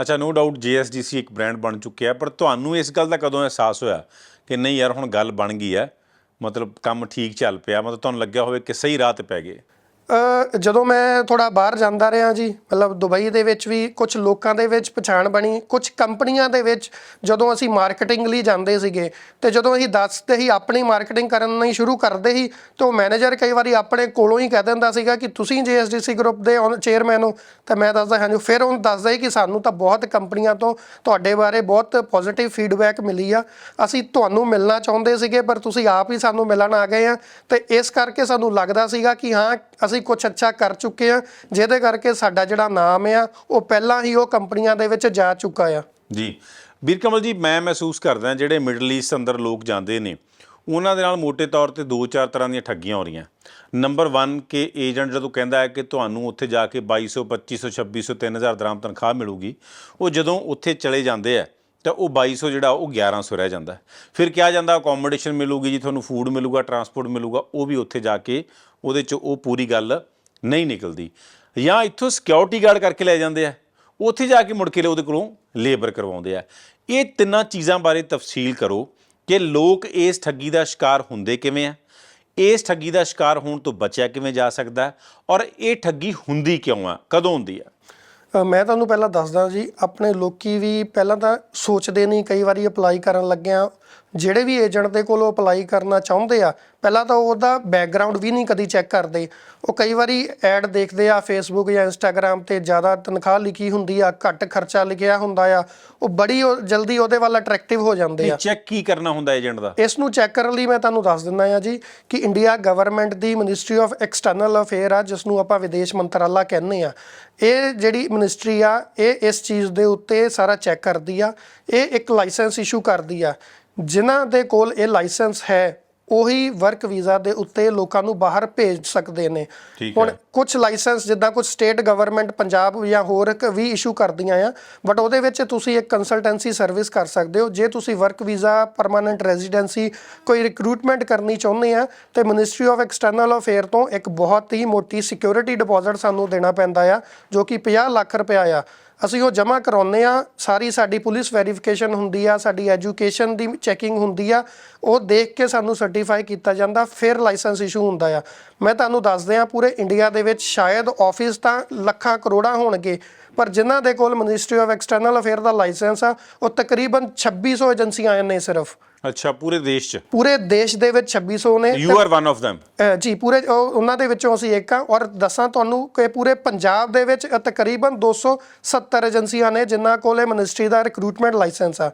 ਅੱਛਾ no doubt JSDC ਇੱਕ brand ਬਣ ਚੁੱਕਿਆ ਪਰ ਤੁਹਾਨੂੰ ਇਸ ਗੱਲ ਦਾ ਕਦੋਂ ਅਹਿਸਾਸ ਹੋਇਆ ਕਿ ਨਹੀਂ ਯਾਰ, ਹੁਣ ਗੱਲ ਬਣ ਗਈ ਹੈ, ਮਤਲਬ ਕੰਮ ਠੀਕ ਚੱਲ ਪਿਆ, ਮਤਲਬ ਤੁਹਾਨੂੰ ਲੱਗਿਆ ਹੋਵੇ ਕਿ ਸਹੀ ਰਾਹ ਤੇ ਪੈ ਗਏ? ਜਦੋਂ ਮੈਂ ਥੋੜਾ ਬਾਹਰ ਜਾਂਦਾ ਰਿਹਾ ਜੀ, ਮਤਲਬ ਦੁਬਈ ਦੇ ਵਿੱਚ ਵੀ ਕੁਝ ਲੋਕਾਂ ਦੇ ਵਿੱਚ ਪਛਾਣ ਬਣੀ ਕੁਝ ਕੰਪਨੀਆਂ ਦੇ ਵਿੱਚ ਜਦੋਂ ਅਸੀਂ ਮਾਰਕੀਟਿੰਗ ਲਈ ਜਾਂਦੇ ਸੀਗੇ ਤੇ ਜਦੋਂ ਅਸੀਂ ਦੱਸਦੇ ਹੀ ਆਪਣੀ ਮਾਰਕੀਟਿੰਗ ਕਰਨੀ ਸ਼ੁਰੂ ਕਰਦੇ ਹੀ ਤਾਂ ਮੈਨੇਜਰ ਕਈ ਵਾਰੀ ਆਪਣੇ ਕੋਲੋਂ ਹੀ ਕਹਿ ਦਿੰਦਾ ਸੀਗਾ ਕਿ ਤੁਸੀਂ JSDC ਗਰੁੱਪ ਦੇ ਚੇਅਰਮੈਨ ਹੋ, ਤਾਂ ਮੈਂ ਦੱਸਦਾ, ਹਾਂਜੀ, ਫਿਰ ਉਹ ਦੱਸਦਾ ਸੀ ਕਿ ਸਾਨੂੰ ਤਾਂ ਬਹੁਤ ਕੰਪਨੀਆਂ ਤੋਂ ਤੁਹਾਡੇ ਬਾਰੇ ਬਹੁਤ ਪੋਜ਼ਿਟਿਵ ਫੀਡਬੈਕ ਮਿਲੀ ਆ। ਅਸੀਂ ਤੁਹਾਨੂੰ ਮਿਲਣਾ ਚਾਹੁੰਦੇ ਸੀਗੇ, ਪਰ ਤੁਸੀਂ ਆਪ ਹੀ ਸਾਨੂੰ ਮਿਲਣ ਆ ਗਏ ਆ ਤੇ ਇਸ ਕਰਕੇ ਸਾਨੂੰ ਲੱਗਦਾ ਸੀਗਾ ਕਿ ਹਾਂ ਅਸੀਂ ਕੁਝ ਅੱਛਾ ਕਰ ਚੁੱਕੇ ਆ ਜਿਹਦੇ ਕਰਕੇ ਸਾਡਾ ਜਿਹੜਾ ਨਾਮ ਆ, ਉਹ ਪਹਿਲਾਂ ਹੀ ਉਹ ਕੰਪਨੀਆਂ ਦੇ ਵਿੱਚ ਜਾ ਚੁੱਕਾ ਆ। ਜੀ। ਵੀਰ ਕਮਲ ਜੀ, ਮੈਂ ਮਹਿਸੂਸ ਕਰਦਾ ਜਿਹੜੇ ਮਿਡਲ ਈਸਟ ਅੰਦਰ ਲੋਕ ਜਾਂਦੇ ਨੇ, ਉਹਨਾਂ ਦੇ ਨਾਲ ਮੋٹے ਤੌਰ ਤੇ ਦੋ ਚਾਰ ਤਰ੍ਹਾਂ ਦੀਆਂ ਠੱਗੀਆਂ ਹੋ ਰਹੀਆਂ। ਨੰਬਰ 1 ਕਿ ਏਜੰਟ ਜਦੋਂ ਕਹਿੰਦਾ ਹੈ ਕਿ ਤੁਹਾਨੂੰ ਉੱਥੇ ਜਾ ਕੇ 2200 2500 2600 3000 ਦਰਾਮ ਤਨਖਾਹ ਮਿਲੂਗੀ, ਉਹ ਜਦੋਂ ਉੱਥੇ ਚਲੇ ਜਾਂਦੇ ਆ ਤਾਂ ਉਹ 2200 ਜਿਹੜਾ ਉਹ 1100 ਰਹਿ ਜਾਂਦਾ। ਫਿਰ ਕਿਹਾ ਜਾਂਦਾ ਅਕੋਮੋਡੇਸ਼ਨ ਮਿਲੂਗੀ ਜੀ, ਤੁਹਾਨੂੰ ਫੂਡ ਮਿਲੂਗਾ ਟਰਾਂਸਪੋਰਟ ਮਿਲੂਗਾ, ਉਹ ਵੀ ਉੱਥੇ ਜਾ ਕੇ ਉਹਦੇ ਚ ਉਹ ਪੂਰੀ ਗੱਲ ਨਹੀਂ ਨਿਕਲਦੀ। ਜਾਂ ਇੱਥੋਂ ਸਿਕਿਉਰਿਟੀ ਗਾਰਡ ਕਰਕੇ ਲੈ ਜਾਂਦੇ ਆ, ਉੱਥੇ ਜਾ ਕੇ ਮੁੜ ਕੇ ਉਹਦੇ ਕੋਲੋਂ ਲੇਬਰ ਕਰਵਾਉਂਦੇ ਆ। ਇਹ ਤਿੰਨਾਂ ਚੀਜ਼ਾਂ ਬਾਰੇ ਤਫਸੀਲ ਕਰੋ ਕਿ ਲੋਕ ਇਸ ਠੱਗੀ ਦਾ ਸ਼ਿਕਾਰ ਹੁੰਦੇ ਕਿਵੇਂ ਆ, ਇਸ ਠੱਗੀ ਦਾ ਸ਼ਿਕਾਰ ਹੋਣ ਤੋਂ ਬਚਿਆ ਕਿਵੇਂ ਜਾ ਸਕਦਾ, ਔਰ ਇਹ ਠੱਗੀ ਹੁੰਦੀ ਕਿਉਂ ਆ, ਕਦੋਂ ਹੁੰਦੀ ਆ? ਮੈਂ ਤੁਹਾਨੂੰ ਪਹਿਲਾਂ ਦੱਸਦਾ ਜੀ, ਆਪਣੇ ਲੋਕੀ ਵੀ ਪਹਿਲਾਂ ਤਾਂ ਸੋਚਦੇ ਨਹੀਂ, ਕਈ ਵਾਰੀ ਅਪਲਾਈ ਕਰਨ ਲੱਗਿਆਂ ਜਿਹੜੇ ਵੀ ਏਜੰਟ ਦੇ ਕੋਲੋਂ ਅਪਲਾਈ ਕਰਨਾ ਚਾਹੁੰਦੇ ਆ ਪਹਿਲਾਂ ਤਾਂ ਉਹਦਾ ਬੈਕਗ੍ਰਾਉਂਡ ਵੀ ਨਹੀਂ ਕਦੀ ਚੈੱਕ ਕਰਦੇ। ਉਹ ਕਈ ਵਾਰੀ ਐਡ ਦੇਖਦੇ ਆ ਫੇਸਬੁੱਕ ਜਾਂ ਇੰਸਟਾਗ੍ਰam ਤੇ ਜ਼ਿਆਦਾ ਤਨਖਾਹ ਲਿਖੀ ਹੁੰਦੀ ਆ ਘੱਟ ਖਰਚਾ ਲਿਖਿਆ ਹੁੰਦਾ ਆ ਉਹ ਬੜੀ ਜਲਦੀ ਉਹਦੇ ਵੱਲ ਅਟਰੈਕਟਿਵ ਹੋ ਜਾਂਦੇ ਆ। ਚੈੱਕ ਕੀ ਕਰਨਾ ਹੁੰਦਾ ਏਜੰਟ ਦਾ? ਇਸ ਨੂੰ ਚੈੱਕ ਕਰਨ ਲਈ ਮੈਂ ਤੁਹਾਨੂੰ ਦੱਸ ਦਿੰਦਾ ਆ ਜੀ ਕਿ ਇੰਡੀਆ ਗਵਰਨਮੈਂਟ ਦੀ ਮਿਨਿਸਟਰੀ ਆਫ ਐਕਸਟਰਨਲ ਅਫੇਅਰ ਆ ਜਿਸ ਨੂੰ ਆਪਾਂ ਵਿਦੇਸ਼ ਮੰਤਰਾਲਾ ਕਹਿੰਦੇ ਆ ਇਹ ਜਿਹੜੀ ਮਿਨਿਸਟਰੀ ਆ ਇਹ ਇਸ ਚੀਜ਼ ਦੇ ਉੱਤੇ ਸਾਰਾ ਚੈੱਕ ਕਰਦੀ ਆ ਇਹ ਇੱਕ ਲਾਇਸੈਂਸ ਇਸ਼ੂ ਕਰਦੀ ਆ। ਜਿਨ੍ਹਾਂ ਦੇ ਕੋਲ ਇਹ ਲਾਇਸੈਂਸ ਹੈ ਉਹੀ ਵਰਕ ਵੀਜ਼ਾ ਦੇ ਉੱਤੇ ਲੋਕਾਂ ਨੂੰ ਬਾਹਰ ਭੇਜ ਸਕਦੇ ਨੇ। ਹੁਣ। ਕੁਝ ਲਾਇਸੈਂਸ ਜਿੱਦਾਂ ਕੁਝ ਸਟੇਟ ਗਵਰਨਮੈਂਟ ਪੰਜਾਬ ਜਾਂ ਹੋਰ ਵੀ ਇਸ਼ੂ ਕਰਦੀਆਂ ਆ ਬਟ ਉਹਦੇ ਵਿੱਚ ਤੁਸੀਂ ਇੱਕ ਕੰਸਲਟੈਂਸੀ ਸਰਵਿਸ ਕਰ ਸਕਦੇ ਹੋ। ਜੇ ਤੁਸੀਂ ਵਰਕ ਵੀਜ਼ਾ ਪਰਮਾਨੈਂਟ ਰੈਜ਼ੀਡੈਂਸੀ ਕੋਈ ਰਿਕਰੂਟਮੈਂਟ ਕਰਨੀ ਚਾਹੁੰਦੇ ਆ ਤੇ ਮਿਨਿਸਟਰੀ ਆਫ ਐਕਸਟਰਨਲ ਅਫੇਅਰ ਤੋਂ ਇੱਕ ਬਹੁਤ ਹੀ ਮੋਟੀ ਸਿਕਿਉਰਿਟੀ ਡਿਪੋਜ਼ਿਟ ਸਾਨੂੰ ਦੇਣਾ ਪੈਂਦਾ ਆ ਜੋ ਕਿ 50 ਲੱਖ ਰੁਪਇਆ ਆ। ਅਸੀਂ ਉਹ ਜਮ੍ਹਾਂ ਕਰਾਉਂਦੇ ਆ ਸਾਰੀ ਸਾਡੀ ਪੁਲਿਸ ਵੈਰੀਫਿਕੇਸ਼ਨ ਹੁੰਦੀ ਆ, ਸਾਡੀ ਐਜੂਕੇਸ਼ਨ ਦੀ ਚੈਕਿੰਗ ਹੁੰਦੀ ਆ। ਉਹ ਦੇਖ ਕੇ ਸਾਨੂੰ ਸਰਟੀਫਾਈ ਕੀਤਾ ਜਾਂਦਾ, ਫਿਰ ਲਾਇਸੈਂਸ ਇਸ਼ੂ ਹੁੰਦਾ ਆ। ਮੈਂ ਤੁਹਾਨੂੰ ਦੱਸਦੇ ਆ ਪੂਰੇ ਇੰਡੀਆ ਦੇ ਵਿੱਚ ਸ਼ਾਇਦ ਆਫਿਸ ਤਾਂ ਲੱਖਾਂ ਕਰੋੜਾਂ ਹੋਣਗੇ, ਪਰ ਜਿਨ੍ਹਾਂ ਦੇ ਕੋਲ ਮਿਨਿਸਟਰੀ ਆਫ ਐਕਸਟਰਨਲ ਅਫੇਅਰ ਦਾ ਲਾਇਸੈਂਸ ਆ, ਉਹ ਤਕਰੀਬਨ 2600 ਏਜੰਸੀਆਂ ਆਏ ਨੇ ਸਿਰਫ। ਅੱਛਾ ਪੂਰੇ ਦੇਸ਼ 'ਚ? ਪੂਰੇ ਦੇਸ਼ ਦੇ ਵਿੱਚ 2600 ਨੇ। You are one of them? Uh, ਜੀ ਪੂਰੇ ਉਹ- ਉਹਨਾਂ ਦੇ ਵਿੱਚੋਂ ਅਸੀਂ ਇੱਕ ਆ ਔਰ ਦੱਸਾਂ ਤੁਹਾਨੂੰ ਕਿ ਪੂਰੇ ਪੰਜਾਬ ਦੇ ਵਿੱਚ ਤਕਰੀਬਨ 270 ਏਜੰਸੀਆਂ ਨੇ ਜਿਨ੍ਹਾਂ ਕੋਲ ਮਿਨਿਸਟਰੀ ਦਾ ਰਿਕਰੂਟਮੈਂਟ ਲਾਇਸੈਂਸ ਆ।